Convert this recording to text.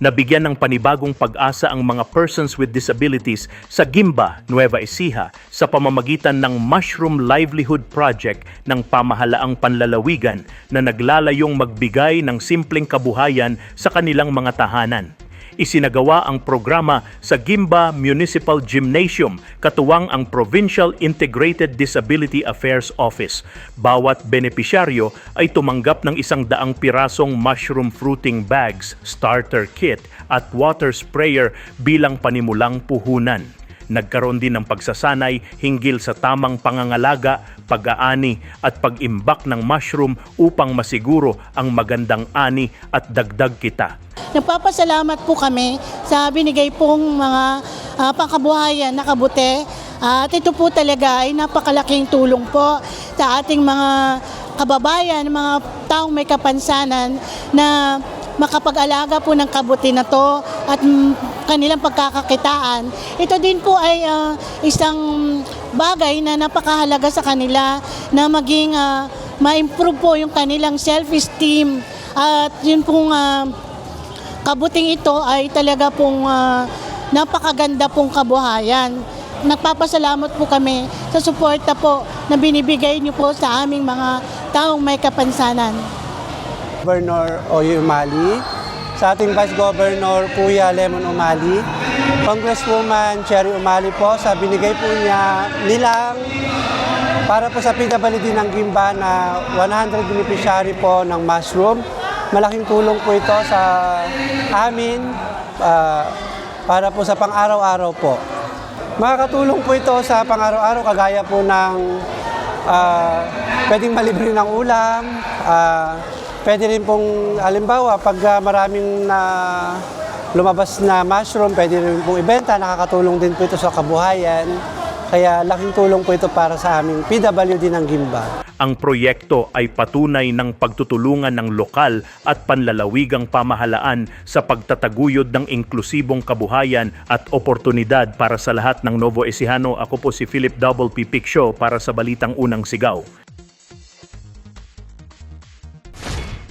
Nabigyan ng panibagong pag-asa ang mga persons with disabilities sa Gimba, Nueva Ecija sa pamamagitan ng Mushroom Livelihood Project ng pamahalaang panlalawigan na naglalayong magbigay ng simpleng kabuhayan sa kanilang mga tahanan. Isinagawa ang programa sa Gimba Municipal Gymnasium katuwang ang Provincial Integrated Disability Affairs Office. Bawat benepisyaryo ay tumanggap ng isang daang pirasong mushroom fruiting bags, starter kit at water sprayer bilang panimulang puhunan. Nagkaroon din ng pagsasanay hinggil sa tamang pangangalaga, pag-aani at pag-imbak ng mushroom upang masiguro ang magandang ani at dagdag kita. Nagpapasalamat po kami sa binigay pong mga ah, pangkabuhayan na kabute. At ito po talaga ay napakalaking tulong po sa ating mga kababayan, mga taong may kapansanan na makapag-alaga po ng kabuti na to at mm, kanilang pagkakakitaan. Ito din po ay ah, isang bagay na napakahalaga sa kanila na maging ah, ma-improve po yung kanilang self-esteem at yun pong ah, kabuting ito ay talaga pong ah, napakaganda pong kabuhayan. Nagpapasalamat po kami sa suporta po na binibigay niyo po sa aming mga taong may kapansanan. Governor Oyo Umali, sa ating Vice Governor Puya Lemon Umali, Congresswoman Cherry Umali po sa binigay po niya nilang para po sa PWD ng Gimba na 100 beneficiary po ng mushroom. Malaking tulong po ito sa amin ah, para po sa pang-araw-araw po. Makakatulong po ito sa pang-araw-araw kagaya po ng ah, pwedeng malibre ng ulam, ah, pwede rin pong halimbawa pag maraming na lumabas na mushroom, pwede rin pong ibenta, nakakatulong din po ito sa kabuhayan. Kaya laking tulong po ito para sa aming PWD ng Gimba. Ang proyekto ay patunay ng pagtutulungan ng lokal at panlalawigang pamahalaan sa pagtataguyod ng inklusibong kabuhayan at oportunidad para sa lahat ng Novo Ecijano. Ako po si Philip Double P. Picsho para sa Balitang Unang Sigaw.